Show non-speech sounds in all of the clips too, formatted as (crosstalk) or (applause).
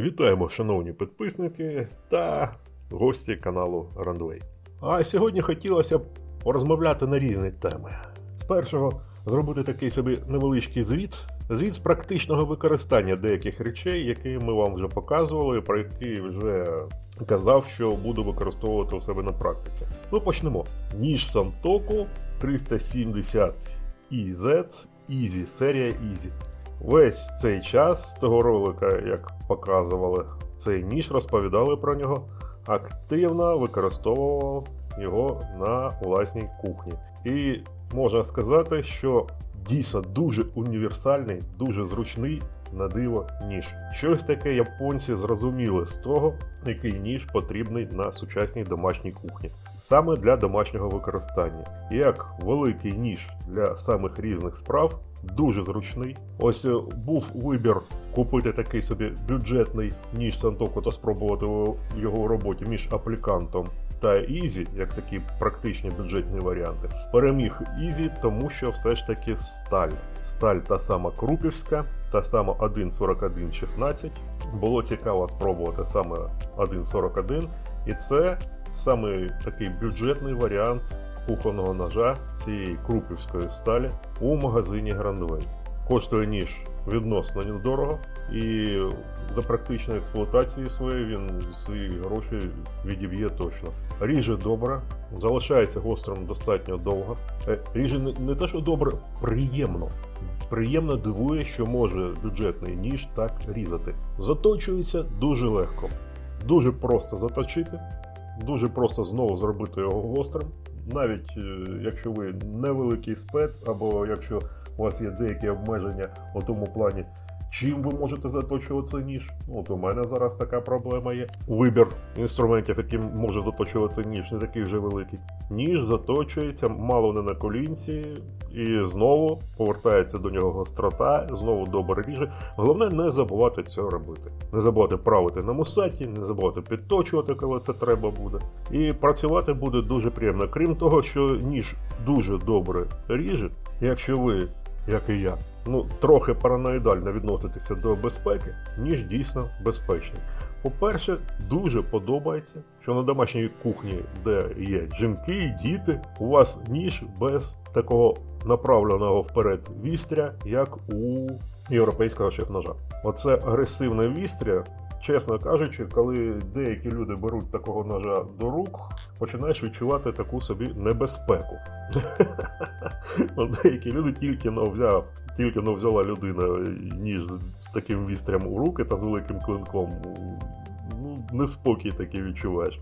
Вітаємо, шановні підписники та гості каналу Рандвей. А сьогодні хотілося б порозмовляти на різні теми. Спершу зробити такий собі невеличкий звіт. Звіт з практичного використання деяких речей, які ми вам вже показували, про які вже казав, що буду використовувати у себе на практиці. Ну почнемо. Ніж Сантоку 370 EZ Easy, серія Easy. Весь цей час з того ролика, як показували цей ніж, розповідали про нього, активно використовував його на власній кухні. І можна сказати, що дійсно дуже універсальний, дуже зручний на диво ніж. Щось таке японці зрозуміли з того, який ніж потрібний на сучасній домашній кухні. Саме для домашнього використання. Як великий ніж для самих різних справ, дуже зручний. Ось е, був вибір купити такий собі бюджетний ніж Сантоку та спробувати його- у роботі між аплікантом та Ізі, як такі практичні бюджетні варіанти. Переміг Ізі, тому що все ж таки сталь. Сталь та сама Крупівська, та сама 1.41.16. Було цікаво спробувати саме 1.41, і це саме такий бюджетний варіант кухонного ножа цієї крупівської сталі у магазині Грандвей. Коштує ніж відносно недорого, і за практичної експлуатації своєї він свої гроші відіб'є точно. Ріже добре, залишається гострим достатньо довго. Е, Ріже не, те, що добре, приємно. Приємно дивує, що може бюджетний ніж так різати. Заточується дуже легко. Дуже просто заточити, дуже просто знову зробити його гострим. Навіть е, якщо ви невеликий спец, або якщо у вас є деякі обмеження у тому плані, чим ви можете заточувати ніж. Ну, От у мене зараз така проблема є. Вибір інструментів, яким може заточувати ніж, не такий вже великий. Ніж заточується мало не на колінці, і знову повертається до нього гострота, знову добре ріже. Головне не забувати це робити. Не забувати правити на мусаті, не забувати підточувати, коли це треба буде. І працювати буде дуже приємно. Крім того, що ніж дуже добре ріже, якщо ви, як і я, ну трохи параноїдально відноситеся до безпеки, ніж дійсно безпечний. По-перше, дуже подобається, що на домашній кухні, де є жінки і діти, у вас ніж без такого направленого вперед вістря, як у європейського шеф-ножа. Оце агресивне вістря. Чесно кажучи, коли деякі люди беруть такого ножа до рук, починаєш відчувати таку собі небезпеку. (laughs) Деякі люди тільки взяв, тільки но взяла людина ніж з таким вістрям у руки та з великим клинком. Ну, неспокій такий відчуваєш.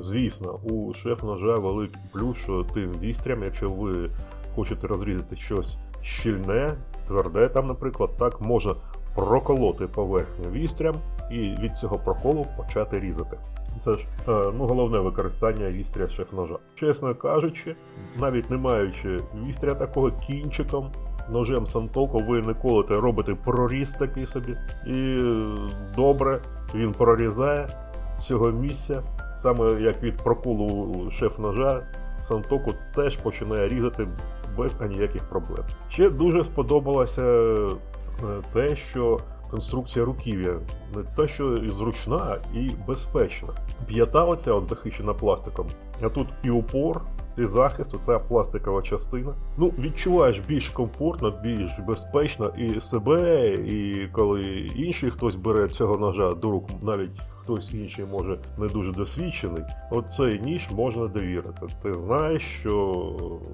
Звісно, у шеф-ножа великий плюс, що тим вістрям, якщо ви хочете розрізати щось щільне, тверде, там, наприклад, так можна проколоти поверхню вістрям і від цього проколу почати різати. Це ж е, ну, головне використання вістря шеф-ножа. Чесно кажучи, навіть не маючи вістря такого кінчиком, ножем Сантоко ви не колите, робите проріз такий собі. І добре він прорізає з цього місця, саме як від проколу шеф-ножа, Сантоку теж починає різати без аніяких проблем. Ще дуже сподобалося е, те, що конструкція руків'я не те, що і зручна, і безпечна. П'ята оця от захищена пластиком, а тут і упор, і захист, оця пластикова частина. Ну, відчуваєш більш комфортно, більш безпечно і себе, і коли інший хтось бере цього ножа до рук, навіть хтось інший може не дуже досвідчений, от цей ніж можна довірити. Ти знаєш, що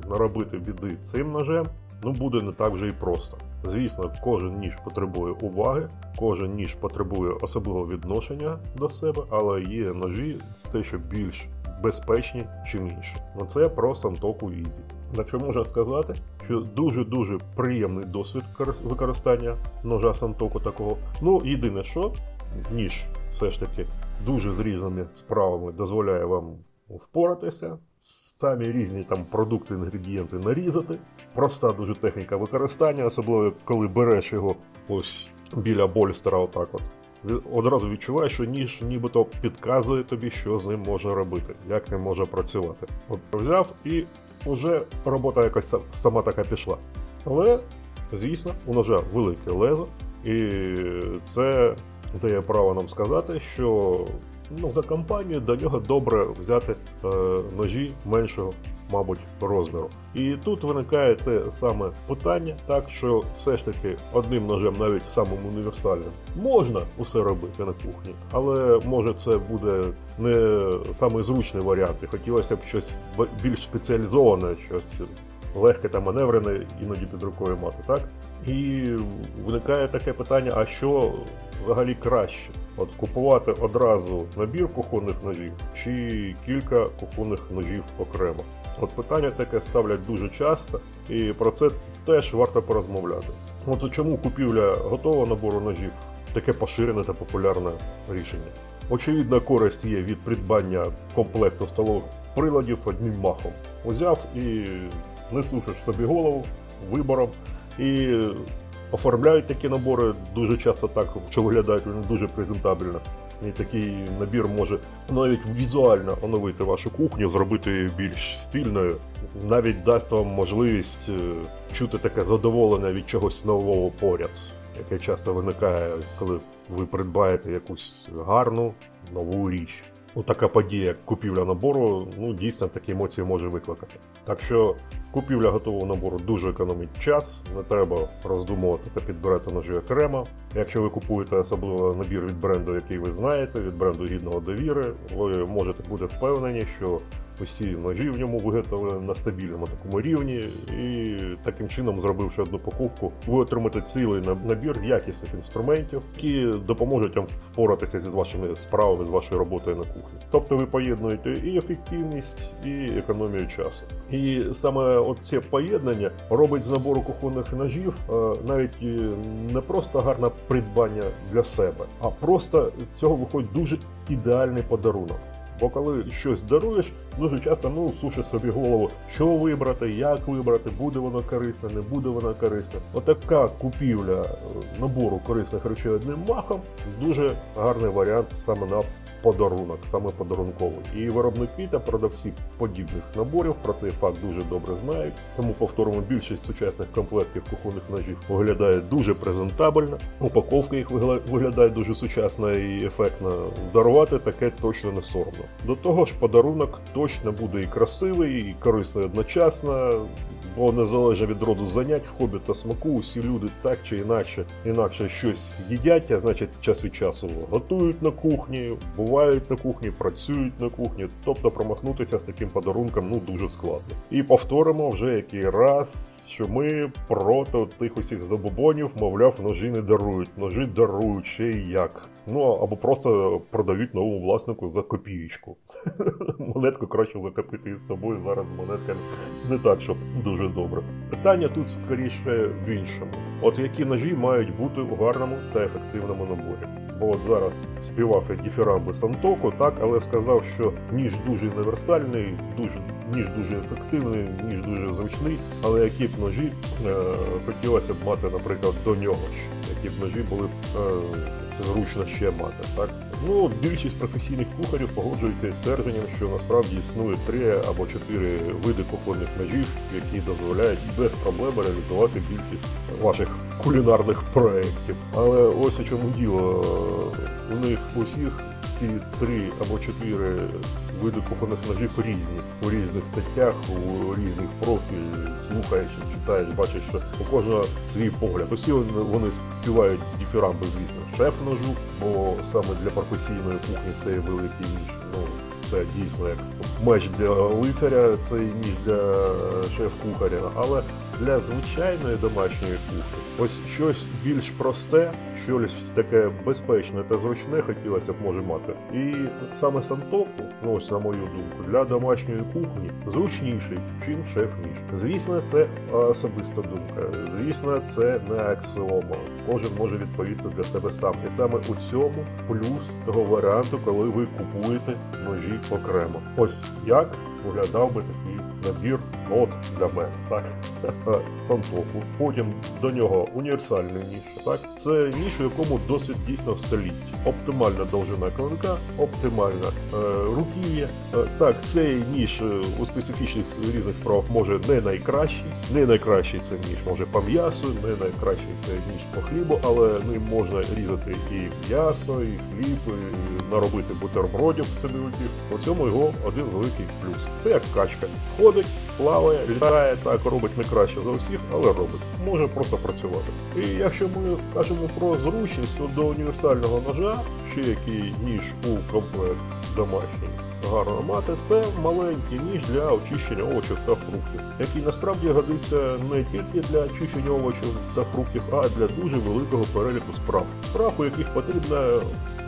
наробити біди цим ножем ну буде не так вже і просто. Звісно, кожен ніж потребує уваги, кожен ніж потребує особливого відношення до себе, але є ножі те, що більш безпечні, чим інші. Ну це про Сантоку Ізі. На що можна сказати, що дуже-дуже приємний досвід використання ножа Сантоку такого. Ну, єдине що, ніж все ж таки дуже з різними справами дозволяє вам впоратися. Самі різні там продукти, інгредієнти нарізати. Проста дуже техніка використання, особливо коли береш його ось біля больстера, отак от. Одразу відчуваєш, що ніж нібито підказує тобі, що з ним можна робити, як ним може працювати. От взяв і вже робота якась сама така пішла. Але, звісно, у ножа велике лезо, і це дає право нам сказати, що ну, за компанію до нього добре взяти е, ножі меншого, мабуть, розміру. І тут виникає те саме питання, так що все ж таки одним ножем, навіть самим універсальним, можна усе робити на кухні, але може це буде не самий зручний варіант. І хотілося б щось більш спеціалізоване, щось легке та маневрене іноді під рукою мати, так? І виникає таке питання: а що взагалі краще? От купувати одразу набір кухонних ножів чи кілька кухонних ножів окремо? От питання таке ставлять дуже часто, і про це теж варто порозмовляти. От чому купівля готового набору ножів таке поширене та популярне рішення? Очевидна користь є від придбання комплекту столових приладів одним махом. Узяв і не сушиш собі голову вибором. І оформляють такі набори дуже часто так, що виглядають вони дуже презентабельно. І такий набір може навіть візуально оновити вашу кухню, зробити її більш стильною, навіть дасть вам можливість е, чути таке задоволення від чогось нового поряд, яке часто виникає, коли ви придбаєте якусь гарну нову річ. Ну, така подія, як купівля набору, ну дійсно такі емоції може викликати. Так що купівля готового набору дуже економить час, не треба роздумувати та підбирати ножі окремо. Якщо ви купуєте особливо набір від бренду, який ви знаєте, від бренду гідного довіри, ви можете бути впевнені, що усі ножі в ньому виготовлені на стабільному такому рівні, і таким чином, зробивши одну покупку, ви отримаєте цілий набір якісних інструментів, які допоможуть вам впоратися з вашими справами, з вашою роботою на кухні. Тобто ви поєднуєте і ефективність, і економію часу. І саме оце поєднання робить з набору кухонних ножів е, навіть е, не просто гарне придбання для себе, а просто з цього виходить дуже ідеальний подарунок. Бо коли щось даруєш, дуже часто ну сушиш собі голову, що вибрати, як вибрати, буде воно корисне, не буде воно корисне. Отака купівля е, набору корисних речей одним махом дуже гарний варіант саме на подарунок, саме подарунковий. І виробники та продавці подібних наборів про цей факт дуже добре знають. Тому повторимо, більшість сучасних комплектів кухонних ножів виглядає дуже презентабельно. Упаковка їх виглядає дуже сучасно і ефектно. Дарувати таке точно не соромно. До того ж, подарунок точно буде і красивий, і корисний одночасно. Бо незалежно від роду занять, хобі та смаку, усі люди так чи інакше, інакше щось їдять, а значить час від часу готують на кухні, бувають на кухні, працюють на кухні. Тобто промахнутися з таким подарунком ну дуже складно. І повторимо вже який раз, що ми проти тих усіх забобонів, мовляв, ножі не дарують, ножі дарують ще й як. Ну або просто продають новому власнику за копієчку. (laughs) Монетку краще закопити із собою зараз монетка не так, щоб дуже добре. Питання тут скоріше в іншому. От які ножі мають бути у гарному та ефективному наборі. Бо от зараз співав я діфірамби Сантоку, так, але сказав, що ніж дуже універсальний, дуже, ніж дуже ефективний, ніж дуже зручний, але які б ножі е, хотілося б мати, наприклад, до нього які б ножі були б е, зручно ще мати. Так? Ну, більшість професійних кухарів погоджуються із твердженням, що насправді існує три або чотири види кухонних ножів, які дозволяють без проблем реалізувати більшість ваших кулінарних проєктів. Але ось у чому діло. У них усіх ці три або чотири види кухонних ножів різні у різних статтях, у різних профіль, слухаєш, читаєш, бачиш, що у кожного свій погляд. Усі вони, вони співають діфірамби, звісно, шеф-ножу, бо саме для професійної кухні це є великий ніж. Ну, це дійсно як меч для лицаря, це ніж для шеф-кухаря, але для звичайної домашньої кухні. Ось щось більш просте, щось таке безпечне та зручне хотілося б може мати. І саме Сантоку, ну ось на мою думку, для домашньої кухні зручніший, чим шеф-ніж. Звісно, це особиста думка. Звісно, це не аксіома. Кожен може відповісти для себе сам. І саме у цьому плюс того варіанту, коли ви купуєте ножі окремо. Ось як виглядав би такий набір От для мене, так. (laughs) Сантоку. Потім до нього універсальний ніж. Так, це ніж, у якому досить дійсно століть. Оптимальна довжина клинка, оптимальна е, руків'я. Е, так, цей ніж е, у специфічних різних справах може не найкращий. Не найкращий це ніж може по м'ясу, не найкращий це ніж по хлібу, але ним можна різати і м'ясо, і хліб, і наробити бутербродів собі утіх. У цьому його один великий плюс. Це як качка. Ходить, плаває, літає, так робить не краще за усіх, але робить. Може просто працювати. І якщо ми кажемо про зручність, то до універсального ножа ще який ніж у комплект домашній. Гарно мати це маленький ніж для очищення овочів та фруктів, який насправді годиться не тільки для очищення овочів та фруктів, а для дуже великого переліку справ. Справ, у яких потрібне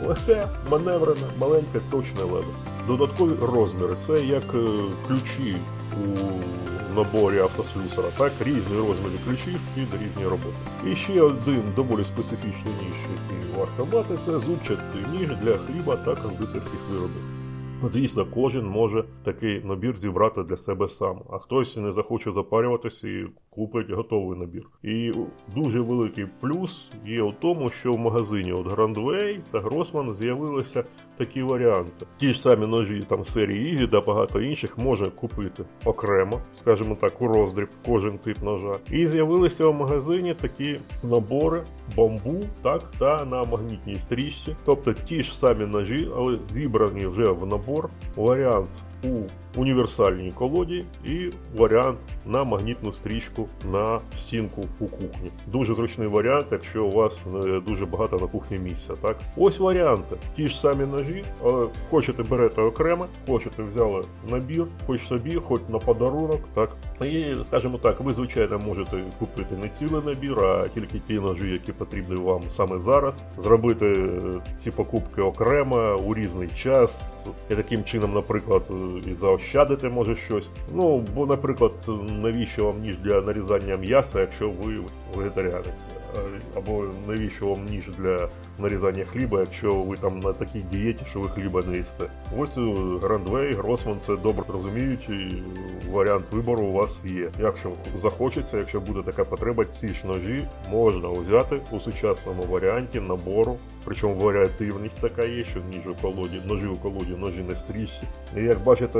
легке, маневрене, маленьке, точне лезо. Додаткові розміри це як е, ключі у наборі автослюсера, так різні розміри ключів під різні роботи. І ще один доволі специфічний ніж, який варто мати, це зубчастий ніж для хліба та кондитерських виробів. Звісно, кожен може такий набір зібрати для себе сам, а хтось не захоче запарюватися і купить готовий набір. І дуже великий плюс є у тому, що в магазині от Grandway та Grossman з'явилися такі варіанти. Ті ж самі ножі там серії Ізі та багато інших може купити окремо, скажімо так, у роздріб кожен тип ножа. І з'явилися в магазині такі набори бамбу, так, та на магнітній стрічці. Тобто ті ж самі ножі, але зібрані вже в набор. Варіант у універсальній колоді і варіант на магнітну стрічку на стінку у кухні. Дуже зручний варіант, якщо у вас не дуже багато на кухні місця. Так, ось варіанти. Ті ж самі ножі, але хочете берете окремо, хочете взяли набір, хоч собі, хоч на подарунок. Так і скажімо так, ви звичайно можете купити не цілий набір, а тільки ті ножі, які потрібні вам саме зараз. Зробити е, ці покупки окремо у різний час. І таким чином, наприклад, і заощадити може щось. Ну, бо, наприклад, навіщо вам ніж для нарізання м'яса, якщо ви вегетаріанець? Е, Або навіщо вам ніж для нарізання хліба, якщо ви там на такій дієті, що ви хліба не їсте? Ось Грандвей, Гросман це добре розуміють, і варіант вибору у вас є. Якщо захочеться, якщо буде така потреба, ці ж ножі можна взяти у сучасному варіанті набору. Причому варіативність така є, що ніж у колоді, ножі у колоді, ножі на стрічці. І як бачите,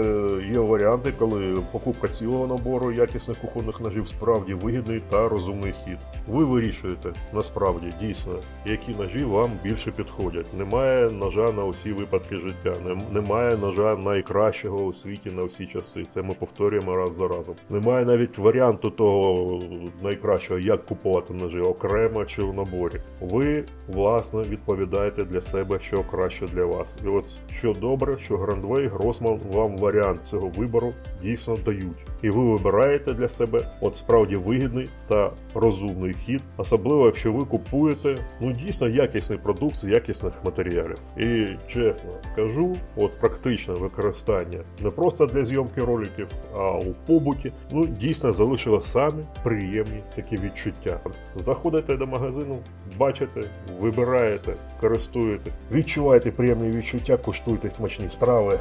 є варіанти, коли покупка цілого набору якісних кухонних ножів справді вигідний та розумний хід. Ви вирішуєте насправді дійсно, які ножі вам більше підходять. Немає ножа на усі випадки життя, немає ножа найкращого у світі на всі часи. Це ми повторюємо раз за разом. Немає навіть варіанту того найкращого, як купувати ножі окремо чи в наборі. Ви власне відповідаєте для себе, що краще для вас. І от що добре, що Грандвей, Гросман вам варіант цього вибору дійсно дають. І ви вибираєте для себе от справді вигідний та розумний хід, особливо якщо ви купуєте ну дійсно якісний продукт з якісних матеріалів. І чесно кажу, от практичне використання не просто для зйомки роликів, а у побуті, ну дійсно залишило самі приємні такі відчуття. Заходите до магазину, бачите, вибираєте, користуєтесь, відчуваєте приємні відчуття, куштуєте смачні страви.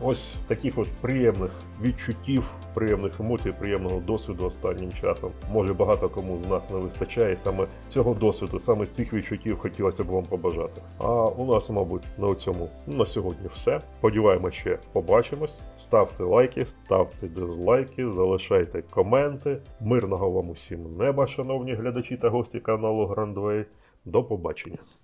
Ось таких от приємних відчуттів, приємних емоцій, приємного досвіду останнім часом. Може багато кому з нас не вистачає. Саме цього досвіду, саме цих відчуттів хотілося б вам побажати. А у нас, мабуть, на цьому на сьогодні все. Сподіваємось, ще побачимось. Ставте лайки, ставте дизлайки, залишайте коменти. Мирного вам усім неба, шановні глядачі та гості каналу Грандвей. До побачення.